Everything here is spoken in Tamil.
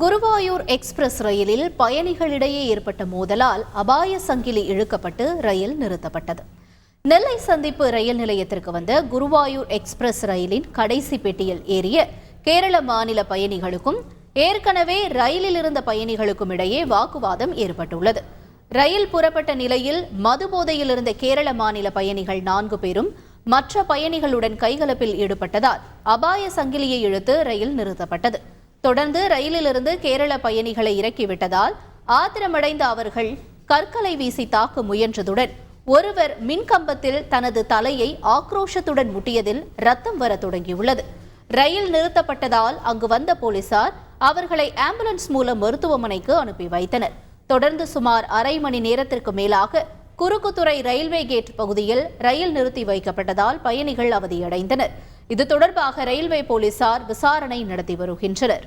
குருவாயூர் எக்ஸ்பிரஸ் ரயிலில் பயணிகளிடையே ஏற்பட்ட மோதலால் அபாய சங்கிலி இழுக்கப்பட்டு ரயில் நிறுத்தப்பட்டது. நெல்லை சந்திப்பு ரயில் நிலையத்திற்கு வந்த குருவாயூர் எக்ஸ்பிரஸ் ரயிலின் கடைசி பெட்டியில் ஏறிய கேரள மாநில பயணிகளுக்கும் ஏற்கனவே ரயிலில் இருந்த பயணிகளுக்கும் இடையே வாக்குவாதம் ஏற்பட்டுள்ளது. ரயில் புறப்பட்ட நிலையில் மது போதையில் இருந்த கேரள மாநில பயணிகள் நான்கு பேரும் மற்ற பயணிகளுடன் கைகலப்பில் ஈடுபட்டதால் அபாய சங்கிலியை இழுத்து ரயில் நிறுத்தப்பட்டது. தொடர்ந்து ரயிலிலிருந்து கேரள பயணிகளை இறக்கிவிட்டதால் ஆத்திரமடைந்த அவர்கள் கற்களை வீசி தாக்க முயன்றதுடன் ஒருவர் மின்கம்பத்தில் தனது தலையை ஆக்ரோஷத்துடன் முட்டியதில் ரத்தம் வர தொடங்கியுள்ளது. ரயில் நிறுத்தப்பட்டதால் அங்கு வந்த போலீசார் அவர்களை ஆம்புலன்ஸ் மூலம் மருத்துவமனைக்கு அனுப்பி வைத்தனர். தொடர்ந்து சுமார் அரை மணி நேரத்திற்கு மேலாக குறுக்குத்துறை ரயில்வே கேட் பகுதியில் ரயில் நிறுத்தி வைக்கப்பட்டதால் பயணிகள் அவதியடைந்தனர். இது தொடர்பாக ரயில்வே போலீசார் விசாரணை நடத்தி வருகின்றனர்.